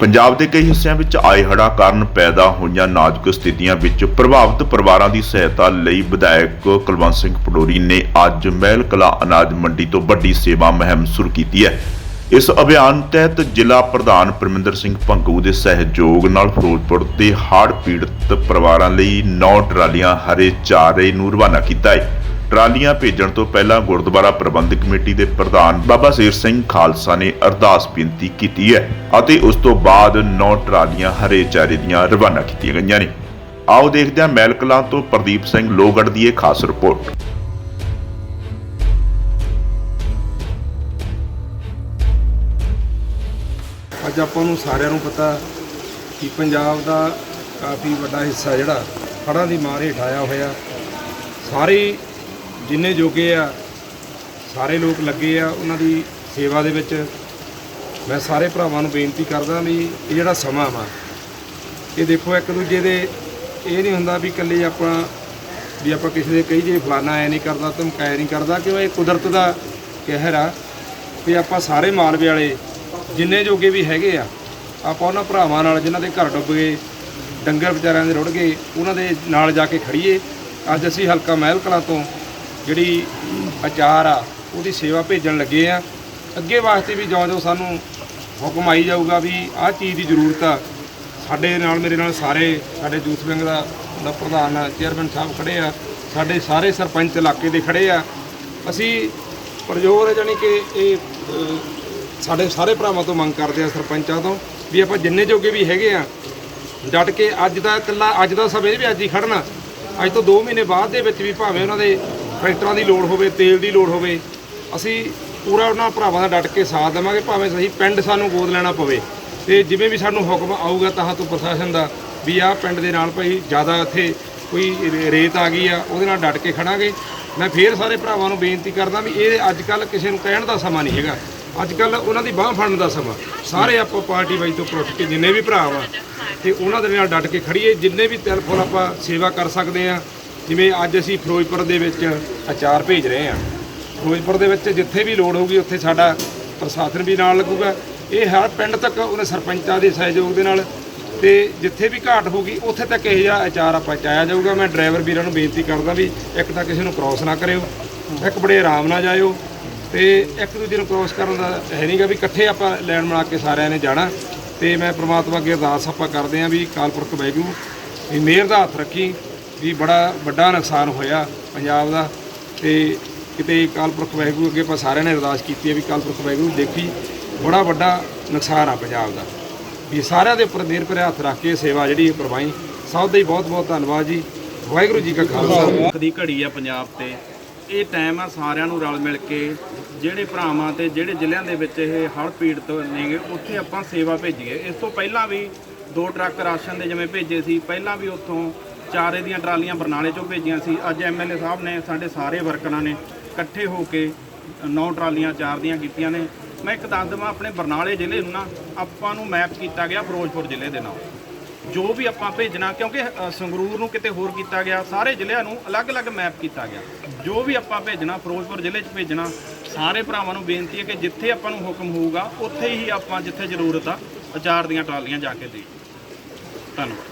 ਪੰਜਾਬ ਦੇ ਕਈ ਹਿੱਸਿਆਂ ਵਿੱਚ ਆਏ ਹੜ੍ਹਾਂ ਕਾਰਨ ਪੈਦਾ ਹੋਈਆਂ ਨਾਜ਼ੁਕ ਸਥਿਤੀਆਂ ਵਿੱਚ ਪ੍ਰਭਾਵਿਤ ਪਰਿਵਾਰਾਂ ਦੀ ਸਹਾਇਤਾ ਲਈ ਵਿਧਾਇਕ ਕੁਲਵੰਤ ਸਿੰਘ ਪਡੋਰੀ ਨੇ ਅੱਜ ਮਹਿਲ ਕਲਾ ਅਨਾਜ ਮੰਡੀ ਤੋਂ ਵੱਡੀ ਸੇਵਾ ਮੁਹਿੰਮ ਸ਼ੁਰੂ ਕੀਤੀ ਹੈ। ਇਸ ਅਭਿਆਨ ਤਹਿਤ ਜ਼ਿਲ੍ਹਾ ਪ੍ਰਧਾਨ ਪਰਮਿੰਦਰ ਸਿੰਘ ਭੰਗੂ ਦੇ ਸਹਿਯੋਗ ਨਾਲ ਫਿਰੋਜ਼ਪੁਰ ਦੇ ਹੜ੍ਹ ਪੀੜਤ ਪਰਿਵਾਰਾਂ ਲਈ 9 ਟਰਾਲੀਆਂ ਹਰੇ ਚਾਰੇ ਨੂੰ ਰਵਾਨਾ ਕੀਤਾ ਹੈ। ਟਰਾਲੀਆਂ ਭੇਜਣ ਤੋਂ ਪਹਿਲਾਂ ਗੁਰਦੁਆਰਾ ਪ੍ਰਬੰਧਕ ਕਮੇਟੀ ਦੇ ਪ੍ਰਧਾਨ ਬਾਬਾ ਸ਼ੇਰ ਸਿੰਘ ਖਾਲਸਾ ਨੇ ਅਰਦਾਸ ਬੇਨਤੀ ਕੀਤੀ ਹੈ ਅਤੇ ਉਸ ਤੋਂ ਬਾਅਦ 9 ਟਰਾਲੀਆਂ ਹਰੇ ਚਾਰੇ ਦੀਆਂ ਰਵਾਨਾ ਕੀਤੀਆਂ ਗਈਆਂ ਨੇ। ਆਓ ਦੇਖਦੇ ਹਾਂ ਮਹਿਲ ਤੋਂ ਪ੍ਰਦੀਪ ਸਿੰਘ ਲੋਗੜ ਦੀ ਇਹ ਖਾਸ ਰਿਪੋਰਟ। ਅੱਜ ਆਪਾਂ ਨੂੰ ਸਾਰਿਆਂ ਨੂੰ ਪਤਾ ਕਿ ਪੰਜਾਬ ਦਾ ਕਾਫੀ ਵੱਡਾ ਹਿੱਸਾ ਜਿਹੜਾ ਹੜ੍ਹਾਂ ਦੀ ਮਾਰ ਹੇਠ ਆਇਆ ਹੋਇਆ, ਸਾਰੇ ਜਿੰਨੇ ਜੋਗੇ ਆ, ਸਾਰੇ ਲੋਕ ਲੱਗੇ ਆ ਉਹਨਾਂ ਦੀ ਸੇਵਾ ਦੇ ਵਿੱਚ। ਮੈਂ ਸਾਰੇ ਭਰਾਵਾਂ ਨੂੰ ਬੇਨਤੀ ਕਰਦਾ ਵੀ ਇਹ ਜਿਹੜਾ ਸਮਾਂ ਵਾ, ਇਹ ਦੇਖੋ ਇੱਕ ਦੂਜੇ ਦੇ, ਇਹ ਨਹੀਂ ਹੁੰਦਾ ਵੀ ਇਕੱਲੇ ਆਪਾਂ, ਵੀ ਆਪਾਂ ਕਿਸੇ ਦੇ ਕਹੀ ਜੇ ਫਲਾਨਾ ਐ ਨਹੀਂ ਕਰਦਾ ਧਮਕਾਇਆ ਨਹੀਂ ਕਰਦਾ ਕਿ ਇਹ ਕੁਦਰਤ ਦਾ ਕਹਿਰ ਆ ਵੀ ਆਪਾਂ ਸਾਰੇ ਮਾਲਵੇ ਵਾਲੇ ਜਿੰਨੇ ਜੋਗੇ ਵੀ ਹੈਗੇ ਆ, ਆਪਾਂ ਉਹਨਾਂ ਭਰਾਵਾਂ ਨਾਲ ਜਿਨ੍ਹਾਂ ਦੇ ਘਰ ਡੁੱਬ ਗਏ, ਡੰਗਰ ਵਿਚਾਰਿਆਂ ਦੇ ਰੁੜ ਗਏ, ਉਹਨਾਂ ਦੇ ਨਾਲ ਜਾ ਕੇ ਖੜੀਏ। ਅੱਜ ਅਸੀਂ ਹਲਕਾ ਮਹਿਲ ਕਲਾਂ ਤੋਂ ਜਿਹੜੀ ਅਚਾਰ ਆ, ਉਹਦੀ ਸੇਵਾ ਭੇਜਣ ਲੱਗੇ ਆ। ਅੱਗੇ ਵਾਸਤੇ ਵੀ ਜਿਉਂ-ਜਿਉਂ ਸਾਨੂੰ ਹੁਕਮ ਆਈ ਜਾਊਗਾ ਵੀ ਆਹ ਚੀਜ਼ ਦੀ ਜ਼ਰੂਰਤ ਆ। ਸਾਡੇ ਨਾਲ, ਮੇਰੇ ਨਾਲ ਸਾਰੇ, ਸਾਡੇ ਯੂਥ ਵਿੰਗ ਦਾ ਦਾ ਪ੍ਰਧਾਨ ਚੇਅਰਮੈਨ ਸਾਹਿਬ ਖੜੇ ਆ। ਸਾਡੇ ਸਾਰੇ ਸਰਪੰਚ ਇਲਾਕੇ ਦੇ ਖੜੇ ਆ। ਅਸੀਂ ਪ੍ਰਜੋਰ ਜਾਨੀ ਕਿ ਇਹ ਸਾਡੇ ਸਾਰੇ ਭਰਾਵਾਂ ਤੋਂ ਮੰਗ ਕਰਦੇ ਆ, ਸਰਪੰਚਾਂ ਤੋਂ, ਵੀ ਆਪਾਂ ਜਿੰਨੇ ਜੋਗੇ ਵੀ ਹੈਗੇ ਆ, ਡਟ ਕੇ ਅੱਜ ਦਾ ਇਕੱਲਾ, ਅੱਜ ਦਾ ਸਮੇਂ ਵੀ ਅੱਜ ਹੀ ਖੜਨਾ ਅੱਜ ਤੋਂ 2 ਮਹੀਨੇ ਬਾਅਦ ਦੇ ਵਿੱਚ ਵੀ ਭਾਵੇਂ ਉਹਨਾਂ ਦੇ ਟਰੈਕਟਰਾਂ ਦੀ ਲੋੜ ਹੋਵੇ, ਤੇਲ ਦੀ ਲੋੜ ਹੋਵੇ, ਅਸੀਂ ਪੂਰਾ ਉਹਨਾਂ ਭਰਾਵਾਂ ਦਾ ਡਟ ਕੇ ਸਾਥ ਦੇਵਾਂਗੇ, ਭਾਵੇਂ ਸਹੀ ਪਿੰਡ ਸਾਨੂੰ ਗੋਦ ਲੈਣਾ ਪਵੇ। ਤੇ ਜਿਵੇਂ ਵੀ ਸਾਨੂੰ ਹੁਕਮ ਆਊਗਾ ਤਾਂ ਤੋਂ ਪ੍ਰਸ਼ਾਸਨ ਦਾ ਵੀ ਆਹ ਪਿੰਡ ਦੇ ਨਾਲ ਭਾਈ ਜ਼ਿਆਦਾ ਇੱਥੇ ਕੋਈ ਰੇਤ ਆ ਗਈ ਆ, ਉਹਦੇ ਨਾਲ ਡਟ ਕੇ ਖੜਾਂਗੇ। ਮੈਂ ਫੇਰ ਸਾਰੇ ਭਰਾਵਾਂ ਨੂੰ ਬੇਨਤੀ ਕਰਦਾ ਵੀ ਇਹ ਅੱਜ ਕੱਲ ਕਿਸੇ ਨੂੰ ਕਹਿਣ ਦਾ ਸਮਾਂ ਨਹੀਂ ਹੈਗਾ। ਅੱਜ ਕੱਲ ਉਹਨਾਂ ਦੀ ਬਾਹ ਫੜਨ ਦਾ ਸਮਾਂ। ਸਾਰੇ ਆਪਾਂ ਪਾਰਟੀ ਵਾਈ ਤੋਂ ਪੁੱਛ ਕੇ ਜਿੰਨੇ ਵੀ ਭਰਾ ਵਾ, ਤੇ ਉਹਨਾਂ ਦੇ ਨਾਲ ਡਟ ਕੇ ਖੜੀਏ। ਜਿੰਨੇ ਵੀ ਤਿਲ ਫੁੱਲ ਆਪਾਂ ਸੇਵਾ ਕਰ ਸਕਦੇ ਆ ਜਿਵੇਂ ਅੱਜ ਅਸੀਂ ਫਿਰੋਜ਼ਪੁਰ ਦੇ ਵਿੱਚ ਅਚਾਰ ਭੇਜ ਰਹੇ ਹਾਂ। ਫਿਰੋਜ਼ਪੁਰ ਦੇ ਵਿੱਚ ਜਿੱਥੇ ਵੀ ਲੋੜ ਹੋਊਗੀ ਉੱਥੇ ਸਾਡਾ ਪ੍ਰਸ਼ਾਸਨ ਵੀ ਨਾਲ ਲੱਗੂਗਾ। ਇਹ ਹਰ ਪਿੰਡ ਤੱਕ ਉਹਨੇ ਸਰਪੰਚਾਂ ਦੇ ਸਹਿਯੋਗ ਦੇ ਨਾਲ ਤੇ ਜਿੱਥੇ ਵੀ ਘਾਟ ਹੋਊਗੀ, ਉੱਥੇ ਤੱਕ ਇਹ ਜਿਹਾ ਅਚਾਰ ਆਪਾਂ ਚਾਇਆ ਜਾਊਗਾ। ਮੈਂ ਡਰਾਈਵਰ ਵੀਰਾਂ ਨੂੰ ਬੇਨਤੀ ਕਰਦਾ ਵੀ ਇੱਕ ਤਾਂ ਕਿਸੇ ਨੂੰ ਕ੍ਰਾਸ ਨਾ ਕਰਿਓ, ਇੱਕ ਬੜੇ ਆਰਾਮ ਨਾਲ ਜਾਇਓ ਤੇ ਇੱਕ ਦੂਜੇ ਨੂੰ ਕ੍ਰਾਸ ਕਰਨ ਦਾ ਹੈ ਨਹੀਂਗਾ ਵੀ ਇਕੱਠੇ ਆਪਾਂ ਲੈਣ ਬਣਾ ਕੇ ਸਾਰਿਆਂ ਨੇ ਜਾਣਾ। ਤੇ ਮੈਂ ਪ੍ਰਮਾਤਮਾ ਅੱਗੇ ਅਰਦਾਸ ਆਪਾਂ ਕਰਦੇ ਆਂ ਵੀ ਕਾਲਪੁਰਖ ਵਾਹਿਗੁਰੂ ਵੀ ਮਿਹਰ ਦਾ ਹੱਥ ਰੱਖੀ ਵੀ ਬੜਾ ਵੱਡਾ ਨੁਕਸਾਨ ਹੋਇਆ ਪੰਜਾਬ ਦਾ ਤੇ ਕਿਤੇ ਕਾਲ ਪੁਰਖ ਵਾਹਿਗੁਰੂ ਅੱਗੇ ਆਪਾਂ ਸਾਰਿਆਂ ਨੇ ਅਰਦਾਸ ਕੀਤੀ ਹੈ ਵੀ ਕਾਲ ਪੁਰਖ ਵਾਹਿਗੁਰੂ ਦੇਖੀ, ਬੜਾ ਵੱਡਾ ਨੁਕਸਾਨ ਆ ਪੰਜਾਬ ਦਾ। ਵੀ ਸਾਰਿਆਂ ਦੇ ਉੱਪਰ ਮਿਹਰ ਭਰਿਆ ਹੱਥ ਰੱਖ ਕੇ ਸੇਵਾ ਜਿਹੜੀ ਇਹ ਕਰਵਾਈ, ਸਭ ਦਾ ਹੀ ਬਹੁਤ ਬਹੁਤ ਧੰਨਵਾਦ ਜੀ। ਵਾਹਿਗੁਰੂ ਜੀ ਕਾ ਖਾਲਸਾ। ਦੀ ਘੜੀ ਆ ਪੰਜਾਬ ਤੇ। ਇਹ ਟਾਈਮ ਆ ਸਾਰਿਆਂ ਨੂੰ ਰਲ ਮਿਲ ਕੇ, ਜਿਹੜੇ ਭਰਾਵਾਂ ਤੇ ਜਿਹੜੇ ਜ਼ਿਲ੍ਹਿਆਂ ਦੇ ਵਿੱਚ ਇਹ ਹੜ੍ਹ ਪੀੜਤ ਨੇਗੇ, ਉੱਥੇ ਆਪਾਂ ਸੇਵਾ ਭੇਜੀਏ। ਇਸ ਤੋਂ ਪਹਿਲਾਂ ਵੀ ਦੋ ਟਰੱਕ ਰਾਸ਼ਨ ਦੇ ਜਿਵੇਂ ਭੇਜੇ ਸੀ, ਪਹਿਲਾਂ ਵੀ ਉੱਥੋਂ ਚਾਰੇ ਦੀਆਂ ਟਰਾਲੀਆਂ ਬਰਨਾਲੇ ਚੋਂ ਭੇਜੀਆਂ ਸੀ। ਅੱਜ ਐਮਐਲਏ ਸਾਹਿਬ ਨੇ ਸਾਡੇ ਸਾਰੇ ਵਰਕਰਾਂ ਨੇ ਇਕੱਠੇ ਹੋ ਕੇ ਨੌ ਟਰਾਲੀਆਂ, ਚਾਰ ਦੀਆਂ ਕੀਤੀਆਂ ਨੇ। ਮੈਂ ਇੱਕ ਦੱਸ ਦੇਵਾਂ, ਆਪਣੇ ਬਰਨਾਲੇ ਜ਼ਿਲ੍ਹੇ ਨੂੰ ਨਾ ਆਪਾਂ ਨੂੰ ਮੈਪ ਕੀਤਾ ਗਿਆ ਫਿਰੋਜ਼ਪੁਰ ਜ਼ਿਲ੍ਹੇ ਦੇ ਨਾਲ। ਜੋ ਵੀ ਆਪਾਂ ਭੇਜਣਾ, ਕਿਉਂਕਿ ਸੰਗਰੂਰ ਨੂੰ ਕਿਤੇ ਹੋਰ ਕੀਤਾ ਗਿਆ, ਸਾਰੇ ਜ਼ਿਲ੍ਹਿਆਂ ਨੂੰ ਅਲੱਗ-ਅਲੱਗ ਮੈਪ ਕੀਤਾ ਗਿਆ। ਜੋ ਵੀ ਆਪਾਂ ਭੇਜਣਾ, ਫਿਰੋਜ਼ਪੁਰ ਜ਼ਿਲ੍ਹੇ 'ਚ ਭੇਜਣਾ, ਸਾਰੇ ਭਰਾਵਾਂ ਨੂੰ ਬੇਨਤੀ ਹੈ ਕਿ ਜਿੱਥੇ ਆਪਾਂ ਨੂੰ ਹੁਕਮ ਹੋਊਗਾ, ਉੱਥੇ ਹੀ ਆਪਾਂ ਜਿੱਥੇ ਜ਼ਰੂਰਤ ਆ ਅਚਾਰ ਦੀਆਂ ਟਰਾਲੀਆਂ ਜਾ ਕੇ ਦੇ ਧੰਨਵਾਦ।